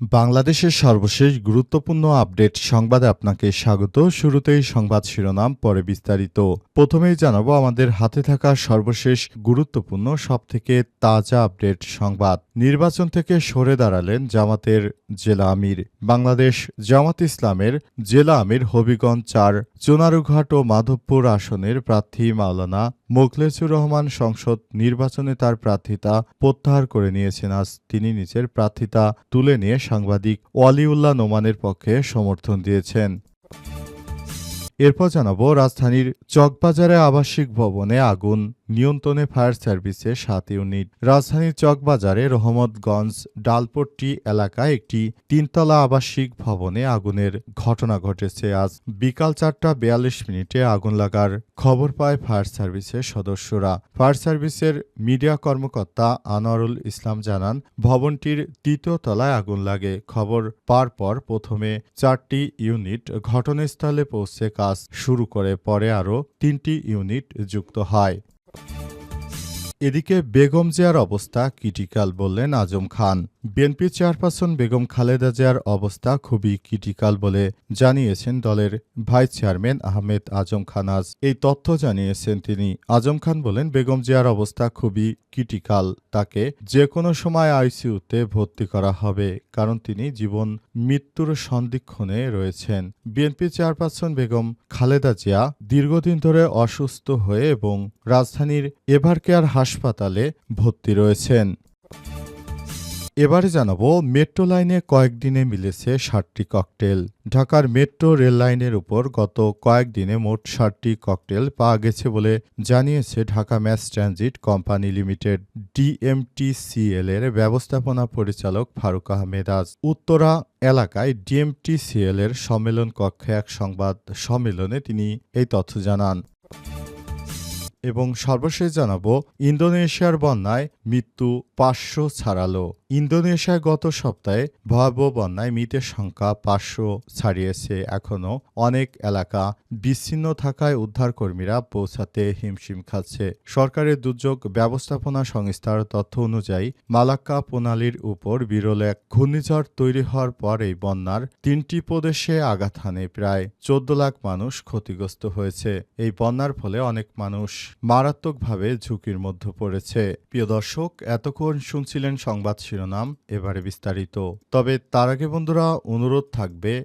বাংলাদেশের সর্বশেষ গুরুত্বপূর্ণ আপডেট সংবাদে আপনাকে স্বাগত। শুরুতেই সংবাদ শিরোনাম, পরে বিস্তারিত। প্রথমেই জানাব, আমাদের হাতে থাকা সর্বশেষ গুরুত্বপূর্ণ, সবথেকে তাজা আপডেট সংবাদ। নির্বাচন থেকে সরে দাঁড়ালেন জামাতের জেলা আমির। বাংলাদেশ জামাত ইসলামের জেলা আমির হবিগঞ্জ চার, চুনারুঘাট ও মাধবপুর আসনের প্রার্থী মাওলানা মোখলেসুর রহমান সংসদ নির্বাচনে তার প্রার্থিতা প্রত্যাহার করে নিয়েছেন। আজ তিনি নিজের প্রার্থিতা তুলে নিয়ে সাংবাদিক ওয়ালিউল্লাহ নোমানের পক্ষে সমর্থন দিয়েছেন। এরপর জানাব রাজধানীর চকবাজারে আবাসিক ভবনে আগুন। নিয়ন্ত্রণে ফায়ার সার্ভিসের সাত ইউনিট। রাজধানীর চকবাজারে রহমতগঞ্জ ডালপট্টি এলাকায় একটি তিনতলা আবাসিক ভবনে আগুনের ঘটনা ঘটেছে। আজ বিকাল চারটা বিয়াল্লিশ মিনিটে আগুন লাগার খবর পায় ফায়ার সার্ভিসের সদস্যরা। ফায়ার সার্ভিসের মিডিয়া কর্মকর্তা আনোয়ারুল ইসলাম জানান, ভবনটির তৃতীয় তলায় আগুন লাগে। খবর পার পর প্রথমে চারটি ইউনিট ঘটনাস্থলে পৌঁছে কাজ শুরু করে, পরে আরও তিনটি ইউনিট যুক্ত হয়। এদিকে বেগম জিয়ার অবস্থা ক্রিটিক্যাল বললেন আজম খান। বিএনপি চেয়ারপারসন বেগম খালেদা জিয়ার অবস্থা খুবই ক্রিটিক্যাল বলে জানিয়েছেন দলের ভাইস চেয়ারম্যান আহমেদ আজম খান আজ। এই তথ্য জানিয়েছেন তিনি। আজম খান বলেন, বেগম জিয়ার অবস্থা খুবই ক্রিটিক্যাল। তাকে যে কোনো সময় আইসিউতে ভর্তি করা হবে, কারণ তিনি জীবন মৃত্যুর সন্ধিক্ষণে রয়েছেন। বিএনপি চেয়ারপারসন বেগম খালেদা জিয়া দীর্ঘদিন ধরে অসুস্থ হয়ে এবং রাজধানীর এভারকেয়ার হাসপাতালে ভর্তি রয়েছেন। এবারে জানাব, মেট্রো লাইনে কয়েকদিনে মিলেছে ষাটটি ককটেল। ঢাকার মেট্রো রেল লাইনের উপর গত কয়েকদিনে মোট ষাটটি ককটেল পাওয়া গেছে বলে জানিয়েছে Dhaka mass transit company limited. DMTCL এর ব্যবস্থাপনা পরিচালক ফারুক আহমেদ আজ উত্তরা এলাকায় ডিএমটিসিএল এর সম্মেলন কক্ষে এক সংবাদ সম্মেলনে তিনি এই তথ্য জানান। এবং সর্বশেষ জানাব, ইন্দোনেশিয়ার বন্যায় মৃত্যু পাঁচশো ছাড়ালো। ইন্দোনেশিয়ায় গত সপ্তাহে ভয়াবহ বন্যায় মৃতের সংখ্যা পাঁচশো ছাড়িয়েছে। এখনও অনেক এলাকা বিচ্ছিন্ন থাকায় উদ্ধারকর্মীরা পৌঁছাতে হিমশিম খাচ্ছে। সরকারের দুর্যোগ ব্যবস্থাপনা সংস্থার তথ্য অনুযায়ী মালাক্কা প্রণালীর উপর বিরল এক ঘূর্ণিঝড় তৈরি হওয়ার পর এই বন্যার তিনটি প্রদেশে আঘাত হানে। প্রায় চোদ্দ লাখ মানুষ ক্ষতিগ্রস্ত হয়েছে। এই বন্যার ফলে অনেক মানুষ মারাত্মকভাবে ঝুঁকির মধ্যে পড়েছে। প্রিয় দর্শক, এতক্ষণ শুনছিলেন সংবাদ শিরোনাম। এবারে বিস্তারিত। তবে তার আগে বন্ধুরা অনুরোধ থাকবে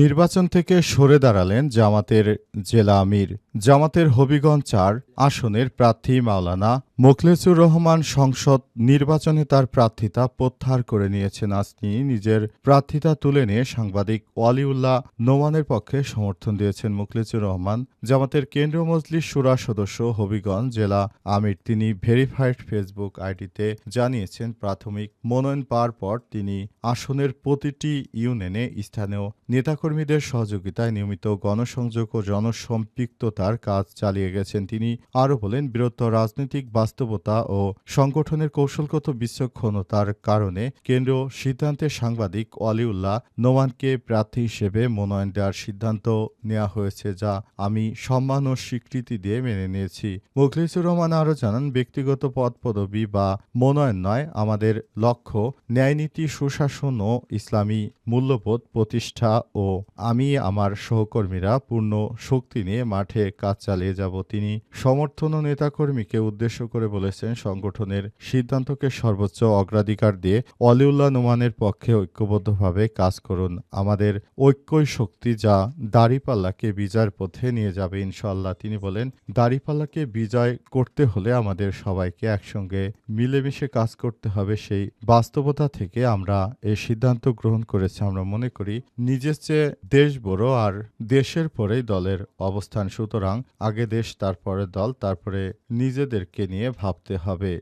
নির্বাচন থেকে সরে দাঁড়ালেন জামাতের জেলা আমির। জামাতের হবিগঞ্জ চার আসনের প্রার্থী মাওলানা মোখলেসুর রহমান সংসদ নির্বাচনে তার প্রার্থিতা প্রত্যাহার করে নিয়েছেন। আজ তিনি নিজের প্রার্থিতা তুলে নিয়ে সাংবাদিক ওয়ালিউল্লাহ নোমানের পক্ষে সমর্থন দিয়েছেন মুখলেসুর রহমান। জামাতের কেন্দ্রীয় মজলিস সুরা সদস্য হবিগঞ্জ জেলা আমির তিনি ভেরিফাইড ফেসবুক আইডিতে জানিয়েছেন, প্রাথমিক মনোনয়ন পাওয়ার পর তিনি আসনের প্রতিটি ইউনিয়নে স্থানীয় নেতাকর্মীদের সহযোগিতায় নিয়মিত গণসংযোগ ও জনসম্পৃক্ততার কাজ চালিয়ে গেছেন। তিনি আরও বলেন, বৃহত্তর রাজনৈতিক বাস্তবতা ও সংগঠনের কৌশলগত বিচক্ষণতার কারণে কেন্দ্রীয় সিদ্ধান্তে সাংবাদিক ওয়ালিউল্লাহ নোমানকে প্রার্থী হিসেবে মনোনয়ন দেওয়ার সিদ্ধান্ত নেওয়া হয়েছে যা আমি সম্মান ও স্বীকৃতি দিয়ে মেনে নিয়েছি। মুখলিসুর রহমান আরও জানান, ব্যক্তিগত পদ পদবি বা মনোনয়ন নয়, আমাদের লক্ষ্য ন্যায়নীতি, সুশাসন ও ইসলামী মূল্যবোধ প্রতিষ্ঠা ও আমি আমার সহকর্মীরা পূর্ণ শক্তি নিয়ে মাঠে কাজ চালিয়ে যাব। তিনি সমর্থন ও নেতাকর্মীকে উদ্দেশ্য করে বলেছেন, সংগঠনের সিদ্ধান্তকে সর্বোচ্চ অগ্রাধিকার দিয়ে অলিউল্লাহ নোমানের পক্ষে ঐক্যবদ্ধভাবে কাজ করুন। আমাদের ঐক্যই শক্তি যা দাড়িপাল্লাকে বিজয়ের পথে নিয়ে যাবে ইনশাল্লাহ তিনি বলেন, দাড়িপাল্লাকে বিজয় করতে হলে আমাদের সবাইকে একসঙ্গে মিলেমিশে কাজ করতে হবে। সেই বাস্তবতা থেকে আমরা এই সিদ্ধান্ত গ্রহণ করেছি। আমরা মনে করি, নিজের চেয়ে দেশ বড় আর দেশের পরেই দলের অবস্থান। সুতরাং আগে দেশ, তারপরে দল, তারপরে নিজেদেরকে নিয়ে ভাবতে হবে।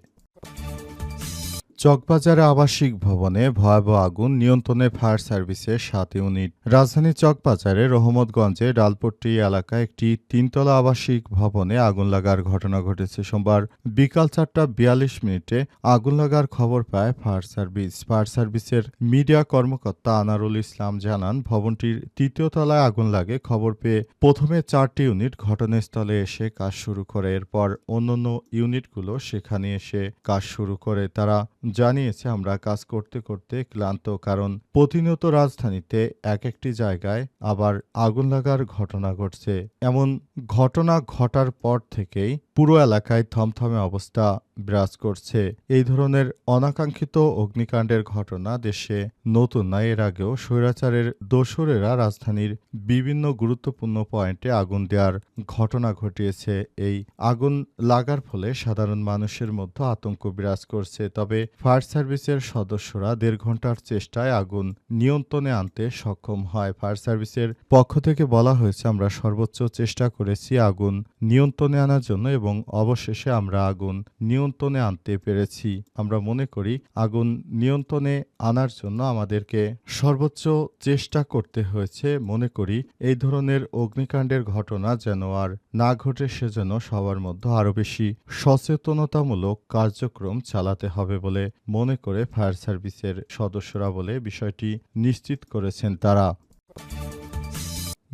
চকবাজারে আবাসিক ভবনে ভয়াবহ আগুন নিয়ন্ত্রণে ফায়ার সার্ভিসের সাত ইউনিট। রাজধানীর চকবাজারে রহমতগঞ্জে ডালপট্টি এলাকায় একটি তিনতলা আবাসিক ভবনে আগুন লাগার ঘটনা ঘটেছে সোমবার বিকাল চারটা বিয়াল্লিশ মিনিটে। আগুন লাগার খবর পায় ফায়ার সার্ভিস। ফায়ার সার্ভিসের মিডিয়া কর্মকর্তা আনারুল ইসলাম জানান, ভবনটির তৃতীয় তলায় আগুন লাগে। খবর পেয়ে প্রথমে চারটি ইউনিট ঘটনাস্থলে এসে কাজ শুরু করে। এরপর অন্যান্য ইউনিটগুলো সেখানে এসে কাজ শুরু করে। তারা জানিয়েছে, আমরা কাজ করতে করতে ক্লান্ত, কারণ প্রতিনিয়ত রাজধানীতে এক একটি জায়গায় আবার আগুন লাগার ঘটনা ঘটছে। এমন ঘটনা ঘটার পর থেকেই পুরো এলাকায় থমথমে অবস্থা বিরাজ করছে। এই ধরনের অনাকাঙ্ক্ষিত অগ্নিকাণ্ডের ঘটনা দেশে নতুন না, এর আগেও স্বৈরাচারের দোসরেরা রাজধানীর বিভিন্ন গুরুত্বপূর্ণ পয়েন্টে আগুন দেওয়ার ঘটনা ঘটিয়েছে। এই আগুন লাগার ফলে সাধারণ মানুষের মধ্যে আতঙ্ক বিরাজ করছে। তবে ফায়ার সার্ভিসের সদস্যরা দেড় ঘণ্টার চেষ্টায় আগুন নিয়ন্ত্রণে আনতে সক্ষম হয়। ফায়ার সার্ভিসের পক্ষ থেকে বলা হয়েছে, আমরা সর্বোচ্চ চেষ্টা করেছি আগুন নিয়ন্ত্রণে আনার জন্য এবং অবশেষে আমরা আগুন নিয়ন্ত্রণে আনতে পেরেছি। আমরা মনে করি, আগুন নিয়ন্ত্রণে আনার জন্য আমাদেরকে সর্বোচ্চ চেষ্টা করতে হয়েছে। মনে করি, এই ধরনের অগ্নিকাণ্ডের ঘটনা যেন আর না ঘটে সেজন্য সবার মধ্যে আরও বেশি সচেতনতামূলক কার্যক্রম চালাতে হবে বলে মনে করে ফায়ার সার্ভিসের সদস্যরা বলে বিষয়টি নিশ্চিত করেছেন তারা।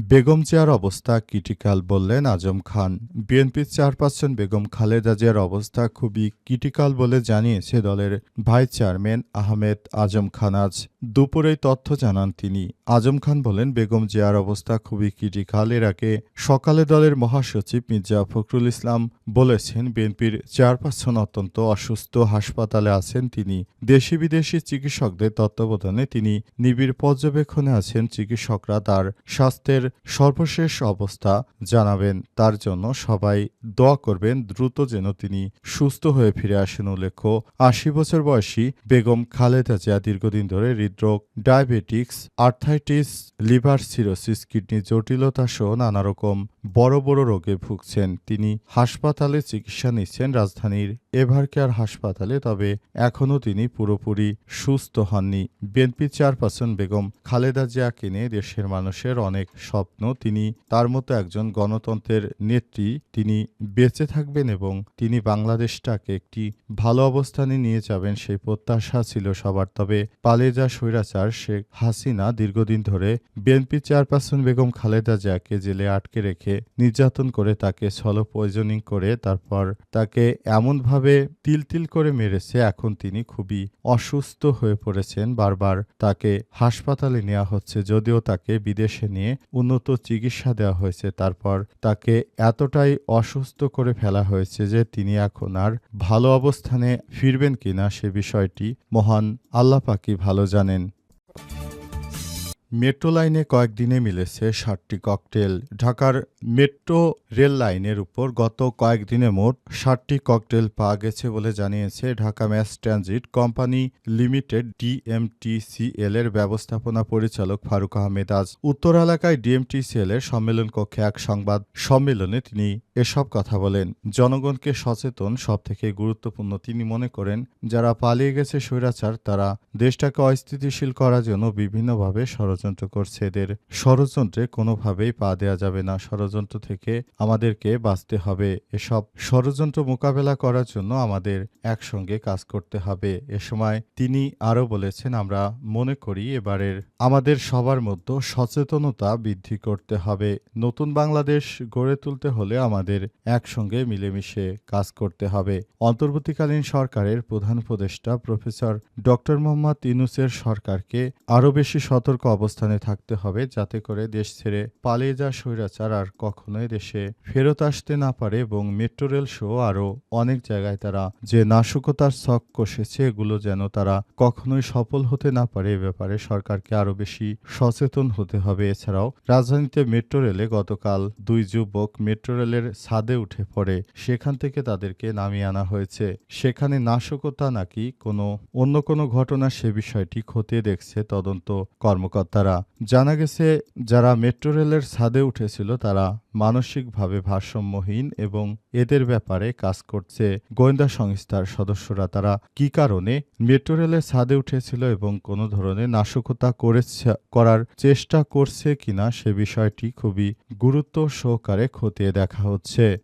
বেগম জিয়ার অবস্থা ক্রিটিক্যাল বললেন আজম খান। বিএনপির চেয়ারপারসন বেগম খালেদা জিয়ার অবস্থা খুবই ক্রিটিক্যাল বলে জানিয়েছে দলের ভাইস চেয়ারম্যান আহমেদ আজম খান আজ। দুপুরেই তথ্য জানান তিনি। আজম খান বলেন, বেগম জিয়ার অবস্থা খুবই ক্রিটিক্যাল। এর আগে সকালে দলের মহাসচিব মির্জা ফখরুল ইসলাম বলেছেন, বিএনপির চেয়ারপারসন অত্যন্ত অসুস্থ, হাসপাতালে আছেন তিনি। দেশি বিদেশি চিকিৎসকদের তত্ত্বাবধানে তিনি নিবিড় পর্যবেক্ষণে আছেন, চিকিৎসকরা তার স্বাস্থ্যের সর্বশেষ অবস্থা জানাবেন। তার জন্য সবাই দোয়া করবেন, দ্রুত যেন তিনি সুস্থ হয়ে ফিরে আসেন। উল্লেখ্য, আশি বছর বয়সী বেগম খালেদা জিয়া দীর্ঘদিন ধরে হৃদরোগ diabetics arthritis liver cirrhosis kidney জটিলতা সহ নানা রকম। বড় বড় রোগে ভুগছেন। তিনি হাসপাতালে চিকিৎসা নিচ্ছেন রাজধানীর এভারকেয়ার হাসপাতালে, তবে এখনও তিনি পুরোপুরি সুস্থ হননি। বিএনপি চেয়ারপারসন বেগম খালেদা জিয়াকে নিয়ে দেশের মানুষের অনেক স্বপ্ন। তিনি তার মতো একজন গণতন্ত্রের নেত্রী। তিনি বেঁচে থাকবেন এবং তিনি বাংলাদেশটাকে একটি ভালো অবস্থানে নিয়ে যাবেন সেই প্রত্যাশা ছিল সবার। তবে পালেজা স্বৈরাচার শেখ হাসিনা দীর্ঘদিন ধরে বিএনপি চেয়ারপারসন বেগম খালেদা জিয়াকে জেলে আটকে রেখে নির্যাতন করে, তাকে ছলো পয়জনিং করে, তারপর তাকে এমনভাবে তিল তিল করে মেরেছে, এখন তিনি খুবই অসুস্থ হয়ে পড়েছেন। বারবার তাকে হাসপাতালে নেওয়া হচ্ছে, যদিও তাকে বিদেশে নিয়ে উন্নত চিকিৎসা দেওয়া হয়েছে। তারপর তাকে এতটাই অসুস্থ করে ফেলা হয়েছে যে তিনি এখন আর ভালো অবস্থানে ফিরবেন কিনা সে বিষয়টি মহান আল্লাহ পাকি ভালো জানেন। মেট্রো লাইনে কয়েকদিনে মিলেছে ষাটটি ককটেল। ঢাকার মেট্রো রেল লাইনের উপর গত কয়েকদিনে মোট ষাটটি ককটেল পাওয়া গেছে বলে জানিয়েছে Dhaka mass transit company limited DMTCL এর ব্যবস্থাপনা পরিচালক ফারুক আহমেদ। আজ উত্তর এলাকায় ডিএমটিসিএল এর সম্মেলন কক্ষে এক সংবাদ সম্মেলনে তিনি এসব কথা বলেন। জনগণকে সচেতন সব থেকে গুরুত্বপূর্ণ তিনি মনে করেন, যারা পালিয়ে গেছে স্বৈরাচার, তারা দেশটাকে অস্থিতিশীল করার জন্য বিভিন্নভাবে ষড়যন্ত্র করছে। এদের ষড়যন্ত্রে কোনোভাবেই পা দেওয়া যাবে না। ষড়যন্ত্র থেকে আমাদেরকে বাঁচতে হবে। এসব ষড়যন্ত্র মোকাবেলা করার জন্য আমাদের একসঙ্গে কাজ করতে হবে। এ সময় তিনি আরও বলেছেন, আমরা মনে করি এবারের আমাদের সবার মধ্যে সচেতনতা বৃদ্ধি করতে হবে। নতুন বাংলাদেশ গড়ে তুলতে হলে আমাদের আমাদের একসঙ্গে মিলেমিশে কাজ করতে হবে। অন্তর্বর্তীকালীন সরকারের প্রধান উপদেষ্টা প্রফেসর ডক্টর মোহাম্মদ ইনুসের সরকারকে আরও বেশি সতর্ক অবস্থানে থাকতে হবে যাতে করে দেশ ছেড়ে পালিয়ে যাওয়া স্বৈরাচার আর কখনোই দেশে ফেরত আসতে না পারে এবং মেট্রো রেল সহ আরও অনেক জায়গায় তারা যে নাশকতার ছক কষেছে এগুলো যেন তারা কখনোই সফল হতে না পারে এ ব্যাপারে সরকারকে আরও বেশি সচেতন হতে হবে। এছাড়াও রাজধানীতে মেট্রো রেলে গতকাল দুই যুবক মেট্রো রেলের ছাদে উঠে পড়ে। সেখান থেকে তাদেরকে নামিয়ে আনা হয়েছে। সেখানে নাশকতা নাকি কোনো অন্য কোনো ঘটনা সে বিষয়টি খতিয়ে দেখছে তদন্ত কর্মকর্তারা। জানা গেছে, যারা মেট্রো রেলের ছাদে উঠেছিল তারা মানসিকভাবে ভারসাম্যহীন এবং এদের ব্যাপারে কাজ করছে গোয়েন্দা সংস্থার সদস্যরা। তারা কি কারণে মেট্রো রেলের ছাদে উঠেছিল এবং কোনো ধরনের নাশকতা করেছে, করার চেষ্টা করছে কিনা সে বিষয়টি খুবই গুরুত্ব সহকারে খতিয়ে দেখা হচ্ছে।